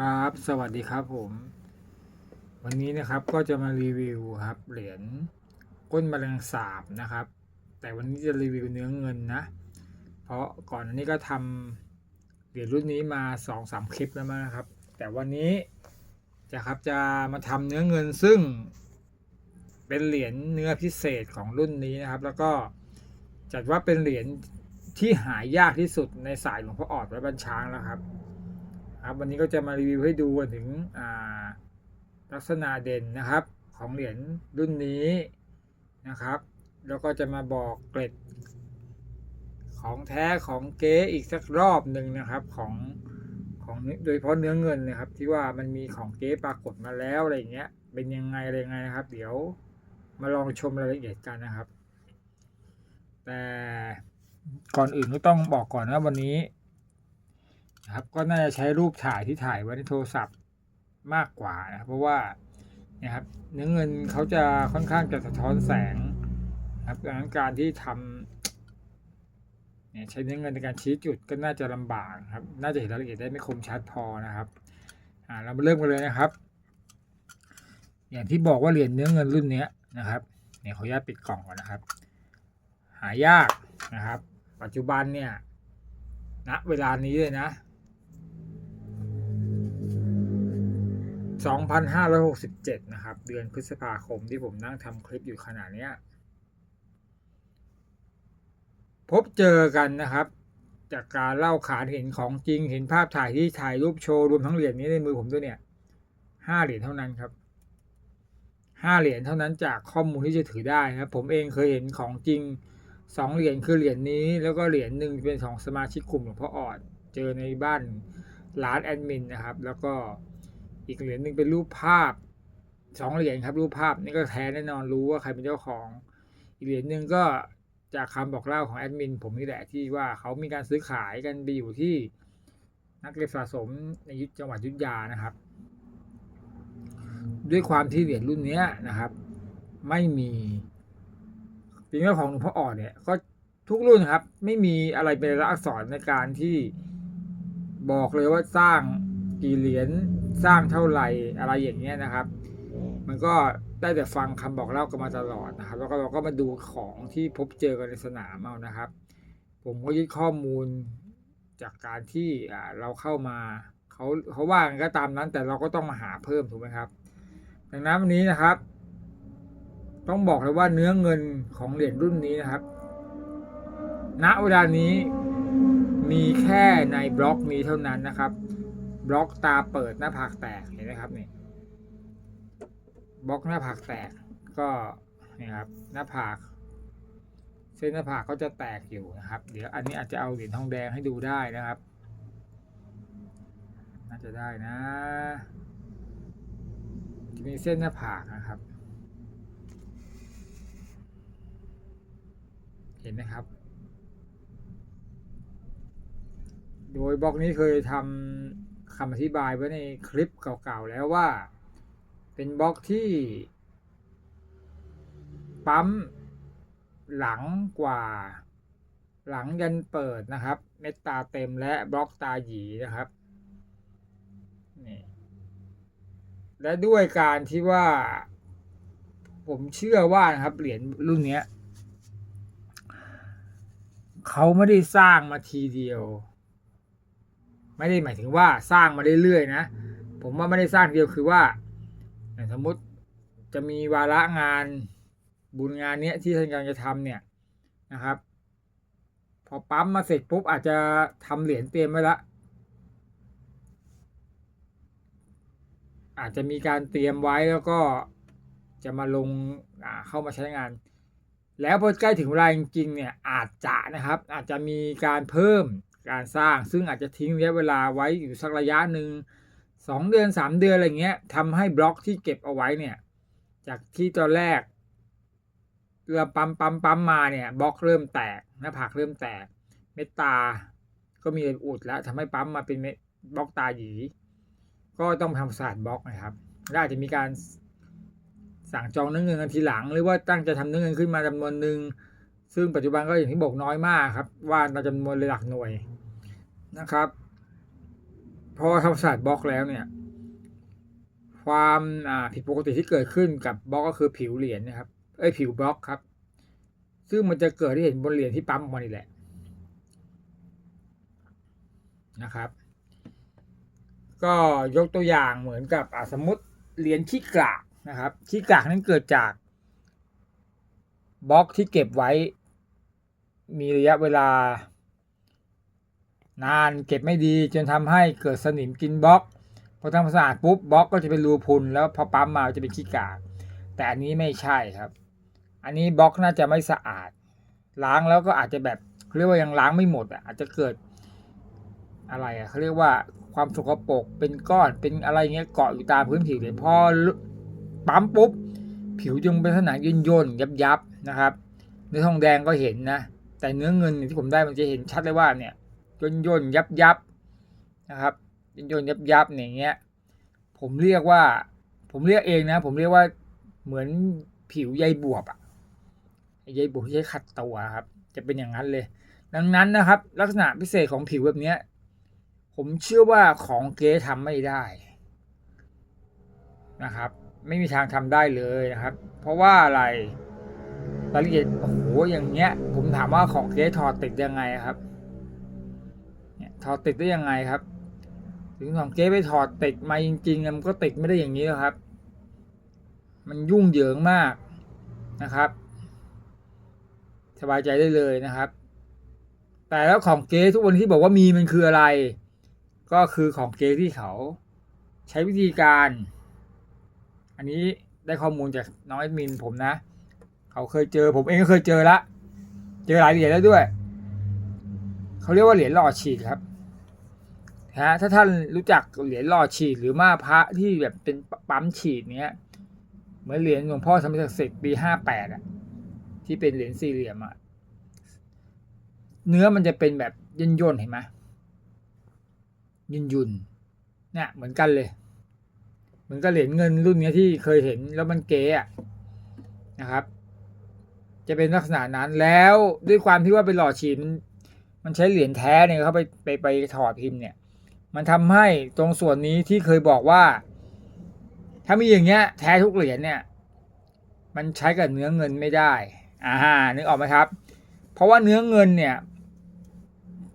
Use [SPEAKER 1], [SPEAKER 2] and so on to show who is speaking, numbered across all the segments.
[SPEAKER 1] ครับ สวัสดีครับผม วันนี้นะครับก็จะมารีวิวครับ เหรียญก้นแมลงสาบนะครับ แต่วันนี้จะรีวิวเนื้อเงินนะ เพราะก่อนอันนี้ก็ทำเหรียญรุ่นนี้มาสองสามคลิปแล้วมั้งนะครับ แต่วันนี้จะครับจะมาทำเนื้อเงินซึ่งเป็นเหรียญเนื้อพิเศษของรุ่นนี้นะครับ แล้วก็จัดว่าเป็นเหรียญที่หายากที่สุดในสายหลวงพ่อออดและบัญช้างแล้วครับ ครับวันนี้ก็จะมารีวิวให้ดูถึงลักษณะเด่นนะครับของเหรียญรุ่นนี้นะครับ แล้วก็จะมาบอกเกร็ด ของแท้ของเก๊อีกสักรอบหนึ่งนะครับของของโดยเฉพาะเนื้อเงินนะครับ ที่ว่ามันมีของเก๊ปรากฏมาแล้วอะไรเงี้ยเป็นยังไงอะไรไงนะครับ เดี๋ยวมาลองชมรายละเอียดกันนะครับ แต่ก่อนอื่นก็ต้องบอกก่อนว่าวันนี้ นะครับ ก็น่าจะใช้รูปถ่ายที่ถ่ายไว้ในโทรศัพท์มากกว่านะเพราะว่าเนี่ยครับเนื้อเงินเขาจะค่อนข้างจะสะท้อนแสงนะครับดังนั้นการที่ทำเนี่ยใช้เนื้อเงินในการชี้จุดก็น่าจะลำบากครับ น่าจะเห็นรายละเอียดได้ไม่คมชัดพอนะครับอ่าเรามาเริ่มกันเลยนะครับ อย่างที่บอกว่าเหรียญเนื้อเงินรุ่นเนี้ยนะครับเนี่ยขออนุญาตปิดกล่องก่อนนะครับ หายากนะครับ ปัจจุบันเนี่ยณเวลานี้เลยนะ 2,567 นะครับ เดือนพฤษภาคมที่ผมนั่งทำคลิปอยู่ขณะเนี้พบเจอกันนะครับ จากการเล่าขานเห็นของจริงเห็นภาพถ่ายที่ถ่ายรูปโชว์รวมทั้งเหรียญนี้ในมือผมด้วยเนี่ยห้าเหรียญเท่านั้นครับห้าเหรียญเท่านั้นจากข้อมูลที่จะถือได้นะครับ ผมเองเคยเห็นของจริงสองเหรียญคือเหรียญนี้ แล้วก็เหรียญหนึ่งเป็นของสมาชิกกลุ่มหลวงพ่อออด เจอในบ้านร้านแอดมินนะครับ แล้วก็ อีกเหรียญหนึ่งเป็นรูปภาพสองเหรียญครับรูปภาพนี่ก็แท้แน่นอนรู้ว่าใครเป็นเจ้าของ อีกเหรียญหนึ่งก็จากคำบอกเล่าของแอดมินผมนี่แหละที่ว่าเขามีการซื้อขายกันไปอยู่ที่นักเก็บสะสมในยุทธจังหวัดยุทธยานะครับ ด้วยความที่เหรียญรุ่นนี้นะครับ ไม่มีจริงๆแล้ของหลวงพ่ออ่อนเนี่ยก็ทุกรุ่นครับ ไม่มีอะไรเป็นลักษณ์อักษรในการที่บอกเลยว่าสร้าง กี่เหรียญสร้างเท่าไหร่อะไรอย่างเงี้ยนะครับ มันก็ได้แต่ฟังคำบอกเล่ากันมาตลอดนะครับ แล้วก็เราก็มาดูของที่พบเจอกันในสนามเอานะครับ ผมก็ยึดข้อมูลจากการที่เราเข้ามาเขาเขาว่ากันก็ตามนั้น แต่เราก็ต้องมาหาเพิ่มถูกไหมครับ ดังนั้นวันนี้นะครับ ต้องบอกเลยว่าเนื้อเงินของเหรียญรุ่นนี้นะครับ ณเวลานี้มีแค่ในบล็อกนี้เท่านั้นนะครับ บล็อกตาเปิดหน้าผากแตกเห็นไหมครับนี่บล็อกหน้าผากแตกก็นี่ครับหน้าผาก เส้นหน้าผากก็จะแตกอยู่นะครับ เดี๋ยวอันนี้อาจจะเอาเหรียญทองแดงให้ดูได้นะครับ น่าจะได้นะจะมีเส้นหน้าผากนะครับ เห็นไหมครับ โดยบล็อกนี้เคยทำำอธิบายไว้ในคลิปเก่าๆแล้วว่า เป็นบล็อกที่ ปั๊มหลังกว่า หลังยันเปิดนะครับ เม็ดตาเต็มและบล็อกตาหยีนะครับนี่และด้วยการที่ว่า ผมเชื่อว่านะครับเหรียญรุ่นเนี้ยเขาไม่ได้สร้างมาทีเดียว ไม่ได้หมายถึงว่าสร้างมาเรื่อยๆนะ ผมว่าไม่ได้สร้างเดียวคือว่า สมมติจะมีวาระงานบุญงานเนี้ยที่ท่านกำลังจะทำเนี่ยนะครับ พอปั๊มมาเสร็จปุ๊บอาจจะทำเหรียญเตรียมไว้ละ อาจจะมีการเตรียมไว้แล้วก็จะมาลงาเข้ามาใช้งาน แล้วพอใกล้ถึงเวลาจริงๆเนี่ยอาจจะนะครับ อาจจะมีการเพิ่ม การสร้าง ซึ่งอาจจะทิ้งระยะเวลาไว้อยู่สักระยะหนึ่งสองเดือนสามเดือนอะไรเงี้ยทำให้บล็อกที่เก็บเอาไว้เนี่ยจากที่ตอนแรกเรือปั๊มปั๊มปั๊มมาเนี่ยบล็อกเริ่มแตกหน้าผากเริ่มแตก เม็ดตา ก็มีอุดแล้วทำให้ปั๊มมาเป็นเม็ดบล็อกตาหยี ก็ต้องทำสะอาดบล็อกนะครับและอาจจะมีการสั่งจองเนื้อเงินกันทีหลัง หรือว่าตั้งจะทำเนื้อเงินขึ้นมาจำนวนหนึ่ง ซึ่งปัจจุบันก็อย่างที่บอกน้อยมากครับ ว่าเราจำนวนหลักหน่วยนะครับ พอทำศาสตร์บล็อกแล้วเนี่ย ความผิดปกติที่เกิดขึ้นกับบล็อกก็คือผิวเหรียญนะครับเอ้ยผิวบล็อกครับ ซึ่งมันจะเกิดที่เห็นบนเหรียญที่ปั๊มออกมานี่แหละนะครับ ก็ยกตัวอย่างเหมือนกับสมมติเหรียญขี้กากนะครับขี้กากนั้นเกิดจากบล็อกที่เก็บไว้ มีระยะเวลา นานเก็บไม่ดีจนทำให้เกิดสนิมกินบล็อกพอทำความสะอาดปุ๊บบล็อกก็จะเป็นรูพุนแล้วพอปั๊มมาจะเป็นขี้กาก แต่อันนี้ไม่ใช่ครับ อันนี้บล็อกน่าจะไม่สะอาด ล้างแล้วก็อาจจะแบบเรียกว่ายังล้างไม่หมดอะอาจจะเกิดอะไรอะเขาเรียกว่าความสกปรกเป็นก้อนเป็นอะไรเงี้ยเกาะอยู่ตามพื้นผิวเลยพอปั๊มปุ๊บ ผิวจึงเป็นลักษณะย่นย่นยับยับนะครับเนื้อทองแดงก็เห็นนะ แต่เนื้อเงินที่ผมได้มันจะเห็นชัดเลยว่าเนี่ยย่นย่นยับยับนะครับย่นย่นยับยับอย่างเงี้ยผมเรียกว่า ผมเรียกเองนะ ผมเรียกว่าเหมือนผิวใยบวบอะใยบวบที่ใช้ขัดตัวครับ จะเป็นอย่างนั้นเลย ดังนั้นนะครับ ลักษณะพิเศษของผิวแบบเนี้ยผมเชื่อว่าของเก๊ทำไม่ได้นะครับ ไม่มีทางทำได้เลยนะครับ เพราะว่าอะไร รายละเอียดโอ้โหอย่างเงี้ย ผมถามว่าของเก๊ถอดติดยังไงครับเนี่ยถอดติดได้ยังไงครับ ถึงของเก๊ไปถอดติดมาจริงๆมันก็ติดไม่ได้อย่างนี้หรอกครับ มันยุ่งเหยิงมากนะครับ สบายใจได้เลยนะครับ แต่แล้วของเก๊ทุกวันที่บอกว่ามีมันคืออะไร ก็คือของเก๊ที่เขา ใช้วิธีการ อันนี้ได้ข้อมูลจากน้องแอดมินผมนะ เขาเคยเจอ ผมเองก็เคยเจอละ เจอหลายเหรียญแล้วด้วย เขาเรียกว่าเหรียญหล่อฉีดครับฮะถ้าท่านรู้จักเหรียญหล่อฉีดหรือมาพระที่แบบเป็นปั๊มฉีดเนี้ยเหมือนเหรียญหลวงพ่อสมเด็จศกดิ์สิปีห้าแปดอะที่เป็นเหรียญสี่เหลี่ยมอะเนื้อมันจะเป็นแบบย่นย่นเห็นไหมยุนยุนๆเนี่ยเหมือนกันเลย เหมือนกับเหรียญเงินรุ่นเนี้ยที่เคยเห็นแล้วมันเก๋อะนะครับ จะเป็นลักษณะนั้นแล้วด้วยความที่ว่าเป็นหล่อฉีดมันมันใช้เหรียญแท้เนี่ยเขาไปไปไปถอดพิมพ์เนี่ย มันทำให้ตรงส่วนนี้ที่เคยบอกว่า ถ้ามีอย่างเงี้ย แท้ทุกเหรียญเนี่ย มันใช้กับเนื้อเงินไม่ได้อ่านึกออกไหมครับ เพราะว่าเนื้อเงินเนี่ย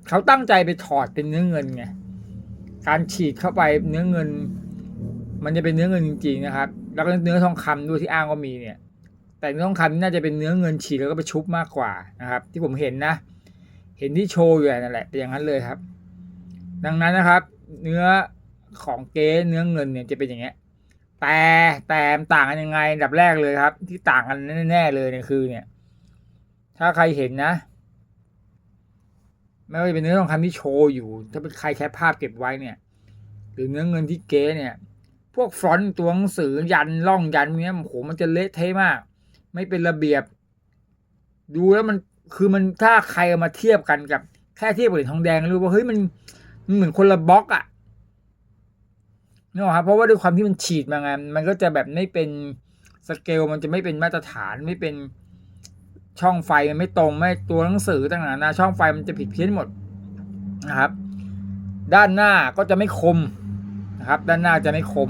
[SPEAKER 1] เขาตั้งใจไปถอดเป็นเนื้อเงินไงการฉีดเข้าไปเนื้อเงิน มันจะเป็นเนื้อเงินจริงๆนะครับ แล้วก็เนื้อทองคำด้วยที่อ้างว่ามีเนี่ย แต่เนื้อทองคำนี่น่าจะเป็นเนื้อเงินฉีดแล้วก็ไปชุบมากกว่านะครับ ที่ผมเห็นนะ เห็นที่โชว์อยู่นั่นแหละเป็นอย่างนั้นเลยครับ ดังนั้นนะครับ เนื้อของเก๊เนื้อเงินเนี่ยจะเป็นอย่างเงี้ย แต่แต่มันต่างกันยังไงอันดับแรกเลยครับ ที่ต่างกันแน่ๆเลยเนี่ยคือ เนี่ย ถ้าใครเห็นนะไม่ว่าจะเป็นเนื้อทองคำที่โชว์อยู่ ถ้าเป็นใครแคปภาพเก็บไว้เนี่ย หรือเนื้อเงินที่เก๊เนี่ย พวกฟรอนต์ตัวหนังสือยันล่องยันเนี้ยโอ้โหมันจะเละเทะมาก ไม่เป็นระเบียบ ดูแล้วมันคือมันถ้าใครเอามาเทียบกันกับ แค่เทียบกับเหรียญทองแดงรู้ว่าเฮ้ยมันมันเหมือนคนละบล็อกอะนึกออกครับเพราะว่าด้วยความที่มันฉีดมาไงมันก็จะแบบไม่เป็นสเกลมันจะไม่เป็นมาตรฐานไม่เป็นช่องไฟมันไม่ตรงไม่ตัวหนังสือต่างๆนะช่องไฟมันจะผิดเพี้ยนหมดนะครับ ด้านหน้าก็จะไม่คมนะครับ ด้านหน้าจะไม่คม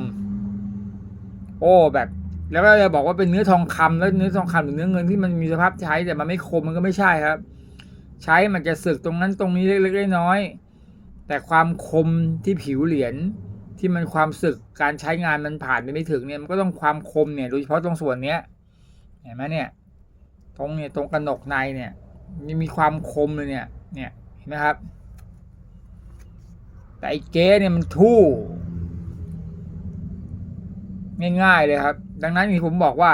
[SPEAKER 1] โอ้แบบ แล้วก็จะบอกว่าเป็นเนื้อทองคำแล้วเนื้อทองคำหรือเนื้อเงินที่มันมีสภาพใช้แต่มันไม่คมมันก็ไม่ใช่ครับ ใช้มันจะสึกตรงนั้นตรงนี้เล็กๆน้อยๆแต่ความคมที่ผิวเหรียญที่มันความสึกการใช้งานมันผ่านไปไม่ถึงเนี่ยมันก็ต้องความคมเนี่ยโดยเฉพาะตรงส่วนเนี้ยเห็นไหมเนี่ยตรงเนี่ยตรงกระหนกในเนี่ยมันมีความคมเลยเนี่ยเนี่ยเห็นไหมครับ แต่ไอ้เก๊เนี่ยมันทู่ ง่ายๆเลยครับ ดังนั้นที่ผมบอกว่า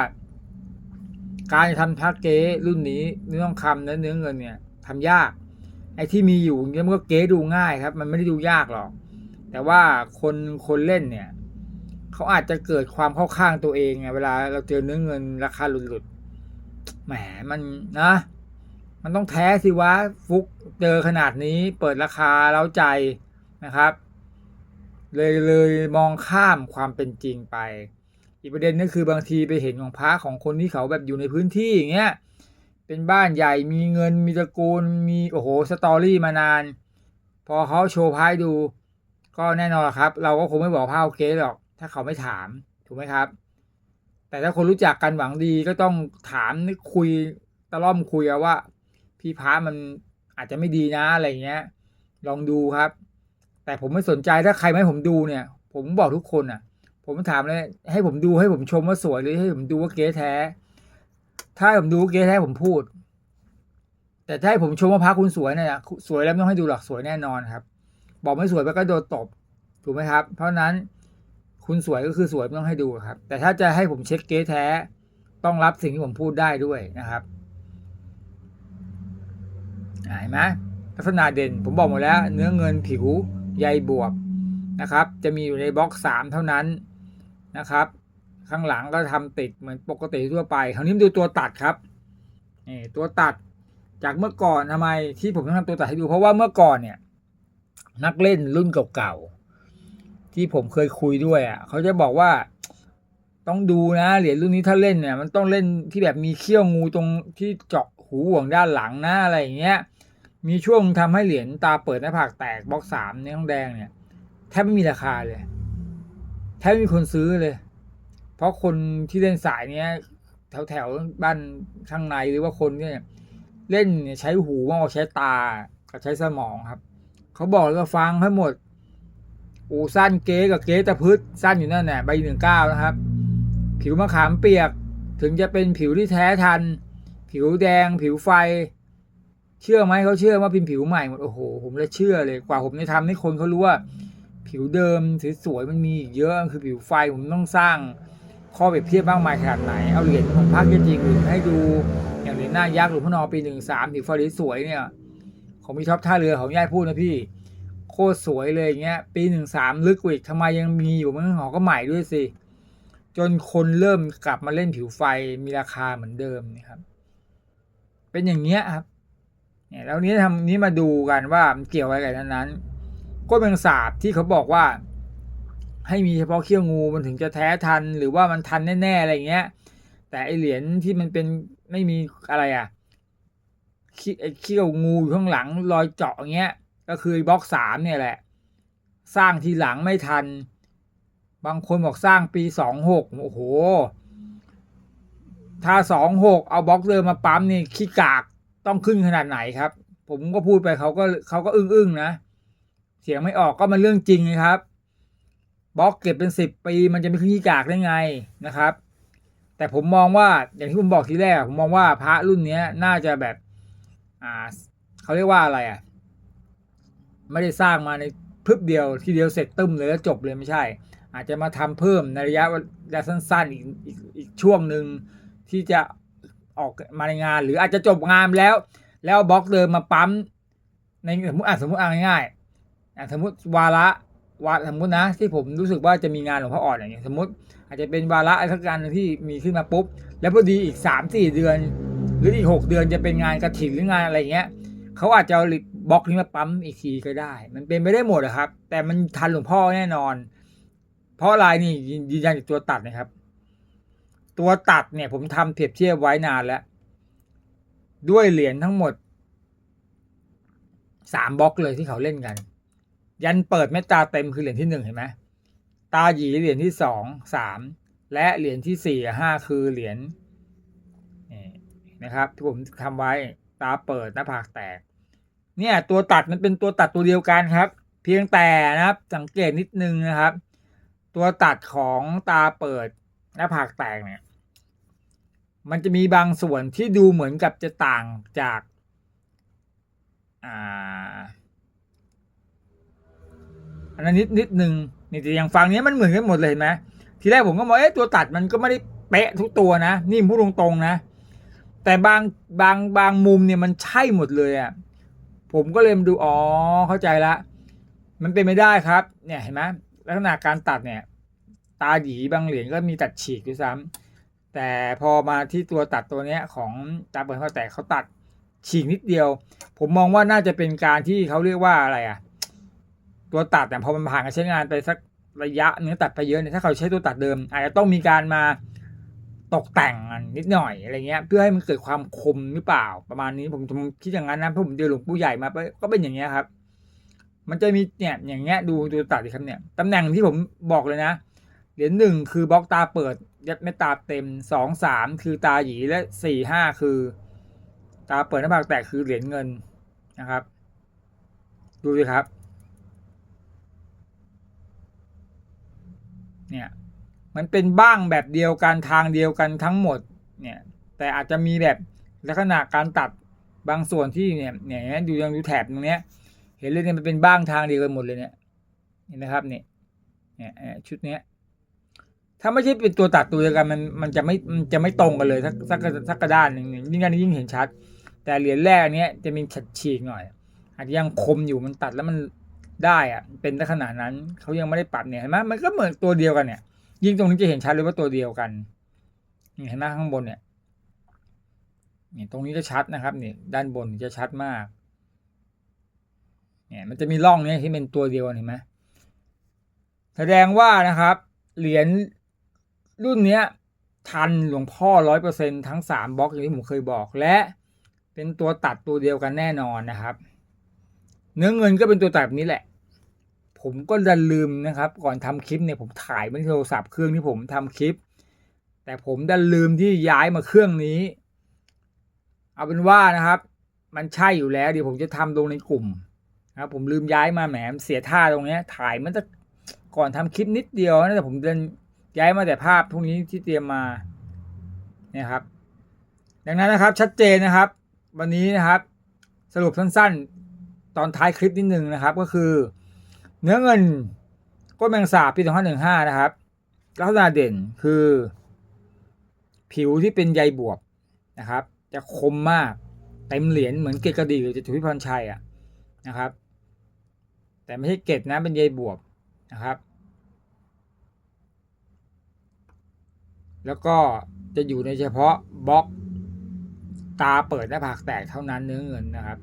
[SPEAKER 1] การทำพระเก๊รุ่นนี้เนื้อทองคำและเนื้อเงินเนี่ยทำยาก ไอ้ที่มีอยู่เนี่ยมันก็เก๊ดูง่ายครับ มันไม่ได้ดูยากหรอก แต่ว่าคนคนเล่นเนี่ยเขาอาจจะเกิดความเข้าข้างตัวเองไงเวลาเราเจอเนื้อเงินราคาหลุดๆแหมมันนะ มันต้องแท้สิวะฟุกเจอขนาดนี้เปิดราคาเล้าใจนะครับ เลยเลยมองข้ามความเป็นจริงไป อีกประเด็นนึงคือบางทีไปเห็นของพระของคนที่เขาแบบอยู่ในพื้นที่อย่างเงี้ยเป็นบ้านใหญ่มีเงินมีตระกูลมีโอ้โหสตอรี่มานาน พอเขาโชว์พายดู ก็แน่นอนครับ เราก็คงไม่บอกพระโอเคหรอก ถ้าเขาไม่ถามถูกไหมครับ แต่ถ้าคนรู้จักกันหวังดีก็ต้องถามคุยตะล่อมคุยเอาว่า พี่พระมันอาจจะไม่ดีนะอะไรเงี้ย ลองดูครับ แต่ผมไม่สนใจถ้าใครไม่ผมดูเนี่ย ผมบอกทุกคนอะ ผมถามเลยให้ผมดูให้ผมชมว่าสวยหรือให้ผมดูว่าเก๊แท้ ถ้าผมดูเก๊แท้ผมพูด แต่ถ้าให้ผมชมว่าพระคุณสวยเนี่ยสวยแล้วไม่ต้องให้ดูหรอกสวยแน่นอนครับ บอกไม่สวยไปก็โดนตบถูกไหมครับ เพราะนั้นคุณสวยก็คือสวยไม่ต้องให้ดูครับ แต่ถ้าจะให้ผมเช็คเก๊แท้ ต้องรับสิ่งที่ผมพูดได้ด้วยนะครับเห็นไหมลักษณะเด่นผมบอกหมดแล้ว เนื้อเงินผิว ใยบวบนะครับ จะมีอยู่ในบล็อกสามเท่านั้นนะครับ ข้างหลังก็ทำติดเหมือนปกติทั่วไป คราวนี้มาดูตัวตัดครับนี่ตัวตัดจากเมื่อก่อนทำไมที่ผมต้องทำตัวตัดให้ดู เพราะว่าเมื่อก่อนเนี่ย นักเล่นรุ่นเก่าๆที่ผมเคยคุยด้วยอะเขาจะบอกว่าต้องดูนะเหรียญรุ่นนี้ถ้าเล่นเนี่ย มันต้องเล่นที่แบบมีเขี้ยวงูตรงที่เจาะหูห่วงด้านหลังนะอะไรอย่างเงี้ย มีช่วงทำให้เหรียญตาเปิดหน้าผากแตกบล็อกสามในทองแดงเนี่ยแทบไม่มีราคาเลยแทบไม่มีคนซื้อเลย เพราะคนที่เล่นสายเนี้ยแถวแถวบ้านข้างในหรือว่าคนเนี่ยเล่นใช้หูมากกว่าใช้ตากับใช้สมองครับ เขาบอกแล้วก็ฟังให้หมดอูสั้นเก๊กับเก๊ตะพืชสั้นอยู่นั่นแหละใบหนึ่งเก้านะครับ ผิวมะขามเปียกถึงจะเป็นผิวที่แท้ทัน ผิวแดง ผิวไฟ เชื่อไหมเขาเชื่อว่าเป็นผิวใหม่หมดโอ้โห ผมเลยเชื่อเลยกว่าผมจะทำให้คนเขารู้ว่า ผิวเดิมสวยๆมันมีอีกเยอะคือผิวไฟผมต้องสร้างข้อเปรียบเทียบมากมายขนาดไหน เอาเหรียญของภาคจริงหรือให้ดูอย่างเหรียญหน้ายักษ์หรือพระนอปีหนึ่งสามผิวไฟสวยเนี่ยของมีท็อปท่าเรือของย่ายพูดนะพี่ โคตรสวยเลยอย่างเงี้ย ปีหนึ่งสามลึกกว่าอีกทำไมยังมีอยู่มันหอก็ใหม่ด้วยสิ จนคนเริ่มกลับมาเล่นผิวไฟมีราคาเหมือนเดิมนะครับ เป็นอย่างเงี้ยครับ เนี่ยแล้วนี้ทำนี้มาดูกันว่ามันเกี่ยวอะไรกันนั้นๆก้นแมงสาบที่เขาบอกว่า ให้มีเฉพาะเขี้ยวงูมันถึงจะแท้ทันหรือว่ามันทันแน่ๆอะไรเงี้ย แต่ไอเหรียญที่มันเป็นไม่มีอะไรอะไอเขี้ยวงูอยู่ข้างหลังรอยเจาะเงี้ย ก็คือบล็อกสามเนี่ยแหละ สร้างทีหลังไม่ทัน บางคนบอกสร้างปีสองหกโอ้โห ถ้าสองหกเอาบล็อกเดิมมาปั๊มนี่ขี้กาก ต้องขึ้นขนาดไหนครับ ผมก็พูดไปเขาก็เขาก็อึ้งอึ้งๆนะ เสียงไม่ออกก็มันเรื่องจริงนะครับบล็อกเก็บเป็นสิบปี มันจะไม่ขึ้นขี้กากได้ไงนะครับ แต่ผมมองว่าอย่างที่ผมบอกทีแรกผมมองว่าพระรุ่นเนี้ยน่าจะแบบอ่าเขาเรียกว่าอะไรอะ ไม่ได้สร้างมาในพรึบเดียวทีเดียวเสร็จตึ้มเลยแล้วจบเลยไม่ใช่ อาจจะมาทำเพิ่มในระยะเวลาสั้นๆอีกอีกอีกช่วงหนึ่งที่จะ ออกมาในงาน หรืออาจจะจบงานแล้ว แล้วบล็อกเดิมมาปั๊มในสมมติอะสมมติอะง่ายๆสมมติวาระวาสมมตินะ ที่ผมรู้สึกว่าจะมีงานหลวงพ่ออ่อนอย่างเงี้ยสมมติ อาจจะเป็นวาระอะไรสักการหนึ่งที่มีขึ้นมาปุ๊บ แล้วพอดีอีกสามสี่เดือน หรืออีกหกเดือนจะเป็นงานกระถิ่นหรืองานอะไรเงี้ยเขาอาจจะบล็อกนี้มาปั๊มอีกทีก็ได้ มันเป็นไปได้หมดอะครับ แต่มันทันหลวงพ่อแน่นอน เพราะอะไรนี่ยืนยันจากตัวตัดนะครับ ตัวตัดเนี่ยผมทำเปรียบเทียบไว้นานแล้ว ด้วยเหรียญทั้งหมดสามบล็อกเลยที่เขาเล่นกัน ยันเปิดเมตตาเต็มคือเหรียญที่หนึ่งเห็นไหมตาหยีเหรียญที่สองสามและเหรียญที่สี่ห้าคือเหรียญนี่นะครับที่ผมทำไว้ตาเปิดหน้าผากแตก เนี่ยตัวตัดมันเป็นตัวตัดตัวเดียวกันครับ เพียงแต่นะครับสังเกตนิดนึงนะครับ ตัวตัดของตาเปิด หน้าผากแตกเนี่ย มันจะมีบางส่วนที่ดูเหมือนกับจะต่างจากอันนั้นนิดนิดนึงนี่แต่อย่างฟังนี้มันเหมือนกันหมดเลยเห็นไหมทีแรกผมก็มองเอ๊ะตัวตัดมันก็ไม่ได้เป๊ะทุกตัวนะ นี่พูดตรงๆนะ แต่บางบางบางมุมเนี่ยมันใช่หมดเลยอะ่ะผมก็เลยมาดูอ๋อเข้าใจละ มันเป็นไม่ได้ครับ เนี่ยเห็นไหมลักษณะการตัดเนี่ย ตาหยีบางเหรียญก็มีตัดฉีกด้วยซ้ำแต่พอมาที่ตัวตัดตัวเนี้ยของตาเปิดเขาแตกเขาตัดฉีกนิดเดียว ผมมองว่าน่าจะเป็นการที่เขาเรียกว่าอะไรอะตัวตัดแต่ยพอมันผ่านการใช้งานไปสักระยะเนื้อตัดไปเยอะเนี่ยถ้าเขาใช้ตัวตัดเดิม อาจจะต้องมีการมาตกแต่งนิดหน่อยอะไรเงี้ย เพื่อให้มันเกิดความคมหรือเปล่าประมาณนี้ผมผมคิดอย่างนั้นนะเพราะผมเจอหลวงปู่ใหญ่มาก็เป็นอย่างเงี้ยครับ มันจะมีเนี่ยอย่างเงี้ยดูดูตัดดิครับเนี่ยตำแหน่งที่ผมบอกเลยนะ เหรียญหนึ่งคือบล็อกตาเปิด ยัดไม่ตาเต็มสองสามคือตาหยีและสี่ห้าคือ ตาเปิดหน้าผากแตกคือเหรียญเงินนะครับ ดูสิครับ เนี่ยมันเป็นบ้างแบบเดียวกันทางเดียวกันทั้งหมดเนี่ยแต่อาจจะมีแบบลักษณะการตัดบางส่วนที่เนี่ยเนี่ยดูยังดูแถบตรงเนี้ย เห็นเลยเนี่ยมันเป็นบ้างทางเดียวกันหมดเลยเนี่ยเห็นไหมครับเนี่ยเนี่ยชุดเนี้ย ถ้าไม่ใช่เป็นตัวตัดตัวเดียวกันมันมันจะไม่มันจะไม่ตรงกันเลยสักสักสักกระด้านหนึ่งยิ่งด้านยิ่งเห็นชัด แต่เหรียญแรกอันนี้จะมีฉัดฉีกหน่อยอาจจะยังคมอยู่มันตัดแล้วมันได้อะเป็นลักษณะนั้นเขายังไม่ได้ปรับเนี่ยเห็นไหมมันก็เหมือนตัวเดียวกันเนี่ย ยิ่งตรงนี้จะเห็นชัดเลยว่าตัวเดียวกันเห็นไหมข้างบนเนี่ยนี่ตรงนี้จะชัดนะครับนี่ด้านบนจะชัดมากเนี่ยมันจะมีร่องเนี้ยที่เป็นตัวเดียวเห็นไหมแสดงว่านะครับ เหรียญ รุ่นเนี้ยทันหลวงพ่อร้อยเปอร์เซ็นทั้งสามบล็อกอย่างที่ผมเคยบอกและเป็นตัวตัดตัวเดียวกันแน่นอนนะครับ เนื้อเงินก็เป็นตัวตัดแบบนี้แหละ ผมก็ดันลืมนะครับ ก่อนทำคลิปเนี่ยผมถ่ายไว้ที่โทรศัพท์เครื่องที่ผมทำคลิป แต่ผมดันลืมที่ย้ายมาเครื่องนี้ เอาเป็นว่านะครับ มันใช่อยู่แล้วเดี๋ยวผมจะทำลงในกลุ่มนะครับผมลืมย้ายมาแหมเสียท่าตรงเนี้ยถ่ายมันจะก่อนทำคลิปนิดเดียวนะแต่ผมเดิน ย้ายมาแต่ภาพพวกนี้ที่เตรียมมาเนี่ยครับ ดังนั้นนะครับชัดเจนนะครับ วันนี้นะครับ สรุปสั้นๆ ตอนท้ายคลิปนิดนึงนะครับ ก็คือ เนื้อเงินก้นแมงสาบปี 2515 นะครับ ลักษณะเด่นคือ ผิวที่เป็นใยบวบนะครับ จะคมมากเต็มเหรียญเหมือนเกตกระดีหรือจตุพิพรชัยอะนะครับ แต่ไม่ใช่เกตนะเป็นใยบวบนะครับ แล้วก็จะอยู่ในเฉพาะบล็อกตาเปิดหน้าผากแตกเท่านั้นเนื้อเงินนะครับ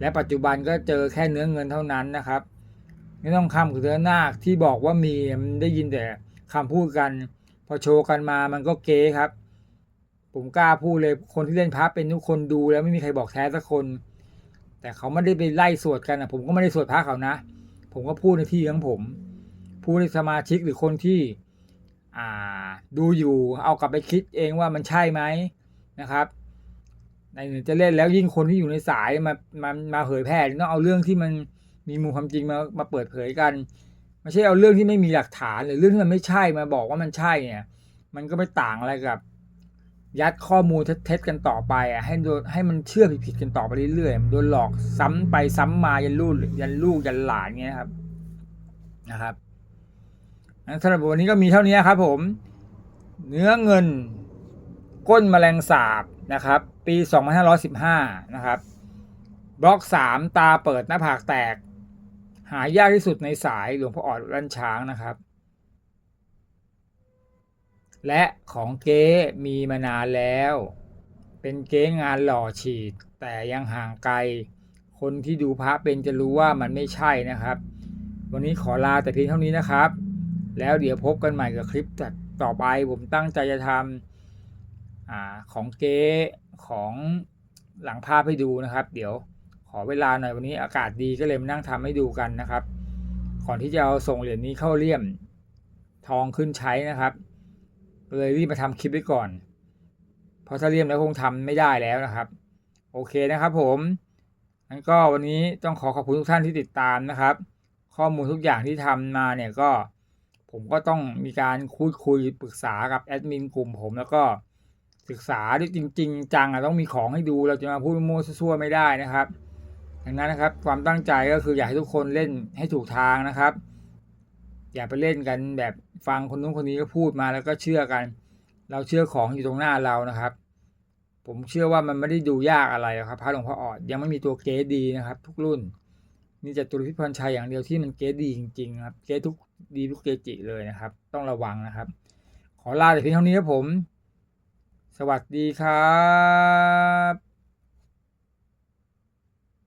[SPEAKER 1] และปัจจุบันก็เจอแค่เนื้อเงินเท่านั้นนะครับไม่ต้องคำคือเนื้อนาคที่บอกว่ามีมันได้ยินแต่คำพูดกัน พอโชว์กันมามันก็เก๊ครับ ผมกล้าพูดเลยคนที่เล่นพระเป็นทุกคนดูแล้วไม่มีใครบอกแท้สักคน แต่เขาไม่ได้ไปไล่สวดกันนะผมก็ไม่ได้สวดพระเขานะ ผมก็พูดในที่ของผม พูดในสมาชิกหรือคนที่ ดูอยู่เอากลับไปคิดเองว่ามันใช่ไหมนะครับในหนึ่งจะเล่นแล้วยิ่งคนที่อยู่ในสายมามามาเผยแพร่ต้องเอาเรื่องที่มันมีมูลความจริงมามาเปิดเผยกันไม่ใช่เอาเรื่องที่ไม่มีหลักฐานหรือเรื่องที่มันไม่ใช่มาบอกว่ามันใช่เนี่ยมันก็ไม่ต่างอะไรกับ ยัดข้อมูลเท็จๆกันต่อไปอะให้โดนให้มันเชื่อผิดๆกันต่อไปเรื่อยๆมันโดนหลอกซ้ำไปซ้ำมายันลูกยันลูกยันหลานเงี้ยครับนะครับ สำหรับวันนี้ก็มีเท่านี้ครับผม เนื้อเงิน ก้นแมลงสาบนะครับ ปี 2515 นะครับ บล็อก 3 ตาเปิดหน้าผากแตก หายากที่สุดในสายหลวงพ่อออดรันช้างนะครับ และของเก๊มีมานานแล้ว เป็นเก๊งานหล่อฉีด แต่ยังห่างไกล คนที่ดูพระเป็นจะรู้ว่ามันไม่ใช่นะครับ วันนี้ขอลาแต่เพียงเท่านี้นะครับ แล้วเดี๋ยวพบกันใหม่กับคลิปต่อไปผมตั้งใจจะทำอของเก๊ของหลังภาพให้ดูนะครับ เดี๋ยวขอเวลาหน่อยวันนี้อากาศดีก็เลยมานั่งทำให้ดูกันนะครับ ก่อนที่จะเอาส่งเหรียญนี้เข้าเลี่ยมทองขึ้นใช้นะครับ เลยรีบมาทำคลิปไว้ก่อน เพราะถ้าเลี่ยมแล้วคงทำไม่ได้แล้วนะครับ โอเคนะครับผมงั้นก็วันนี้ต้องขอขอบคุณทุกท่านที่ติดตามนะครับ ข้อมูลทุกอย่างที่ทำมาเนี่ยก็ ผมก็ต้องมีการคุยคุยปรึกษากับแอดมินกลุ่มผมแล้วก็ศึกษาด้วยจริง ๆ จังอะต้องมีของให้ดูเราจะมาพูดมั่วซั่วๆไม่ได้นะครับดังนั้นนะครับความตั้งใจก็คืออยากให้ทุกคนเล่นให้ถูกทางนะครับ อย่าไปเล่นกันแบบฟังคนนู้นคนนี้ก็พูดมาแล้วก็เชื่อกัน เราเชื่อของอยู่ตรงหน้าเรานะครับ ผมเชื่อว่ามันไม่ได้ดูยากอะไรครับพระหลวงพ่อออดยังไม่มีตัวเกสดีนะครับ ทุกรุ่น มีแต่ตุลพิพรชัยอย่างเดียวที่มันเกสดีจริงๆครับเกสทุกดีทุกเกจิเลยนะครับ ต้องระวังนะครับ ขอลาแต่เพียงเท่านี้ครับผม สวัสดีครับ